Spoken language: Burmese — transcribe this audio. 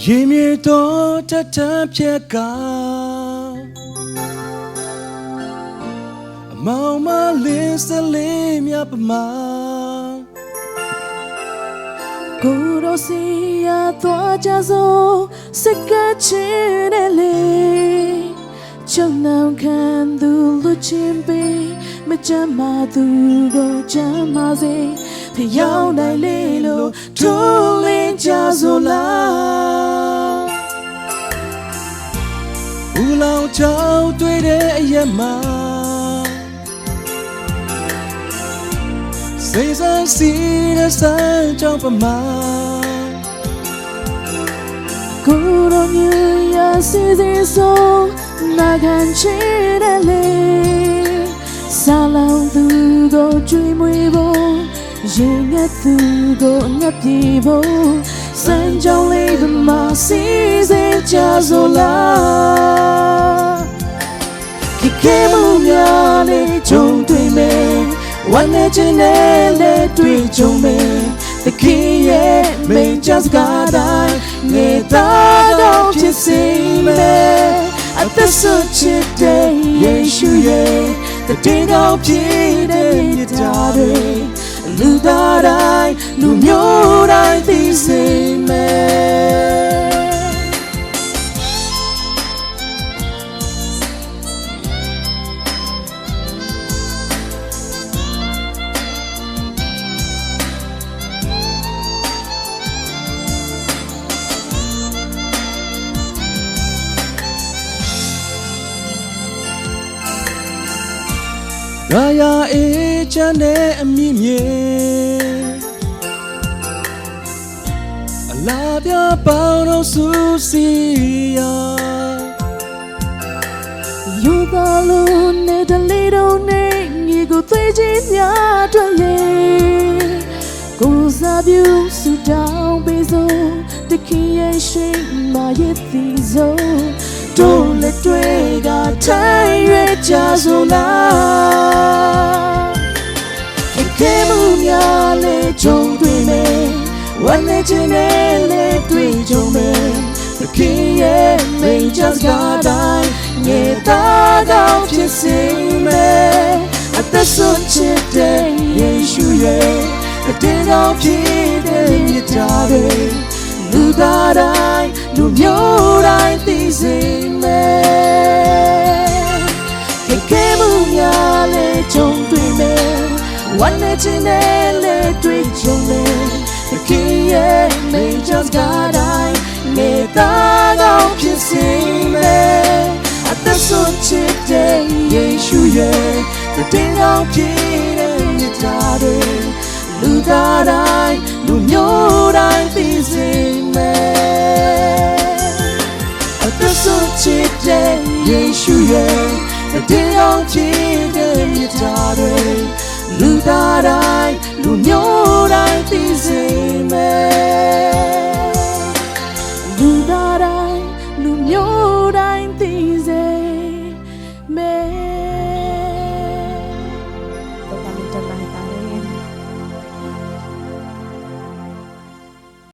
ရေမြေတော်တတ်တမ်းဖြက်ကအမောင်မလင်းစလေးမြပမာကိုရိုစီရသွားကြစို့စကချင်တယ်လေချုံနောင်ခံသူလူချင်းပေး မကြမ်းမသူကိုကြမ်းမစေဖျောင်းနိုင်လေလို့ထိုးလင်းကြစို့လားဦးလောင်ချောင်းတွေ့တဲ့အရက်မှာစိတ်ဆန်းစီတဲ့ဆန်းကြောင့်ပမာကိုရိုမျိုးရစီစီဆုံးနာခံချင်တယ်လေဆာလောင်သူ ကိုကြွေးမွေးဖို့ရင်ငတ်သူကိုငတ်ပြေဖို့စံကြောင်းလေးပမာစီစီကြဆိုလားခိကေမှုများလေးဂျုံတွေ့မယ်ဝမ်းနေခြင်းနဲ့လည်းတွေ့ကြုံမယ်တခင်ရဲ့မိန်ချစကားတိုင်းငေသားတော့ဖြစ်စေမယ်အသက်ဆွချစ်တဲ့ယေရှုရဲ့ တည်ကောင်းဖြစ်တဲ့မြတ်တာတွေလူသားတိုင်းလူမျိုးတိုင်း ရာယာအေးချမ်းတဲ့အမိမြေအလားပြပေါင်းတော့စူစီယာယူပါလို့နဲ့တလေးတော့နဲ့ညီကိုသွေးချင်းများအတွက်လေကိုယ်စားပြုဆူတောင်းပေးစို့တခင်ရဲ့ရှိမရဲ့သီဆုံး င်ရကြဆိုလားခေမှုများလေကြုံတွေ့မယ်ဝမ်းနေခြင်းနဲ့လေတွေ့ကြုံမယ်တခင်ရဲ့မိန်ချစကားတိုင်းငေသားကောင်းဖြစ်စေမယ်အသက်ဆုံးချစ်တဲ့ယေရှုရဲ့အတင်းကောင်းဖြစ်တဲ့မြတ်တာတွေလူသားတိုင်းလူမျိုး ဝမ်းနေခြင်းနဲ့လေတွေ့ကြုံမယ်တခင်ရဲ့မိန်ချစကားတိုင်းငေသားကောင်းဖြစ်စေမယ်အသက်ဆုံးချစ်တဲ့ယေရှုရဲ့တည်ကောင်းဖြစ်တဲ့မြတ်တာတွေလူသားတိုင်းလူမျိုးတိုင်းသိစေမယ်အသက်ဆုံးချစ်တဲ့ယေရှုရဲ့တည်ကောင်းဖြစ်တဲ့မြတ်တာတွေ လူသားတိုင်းလူ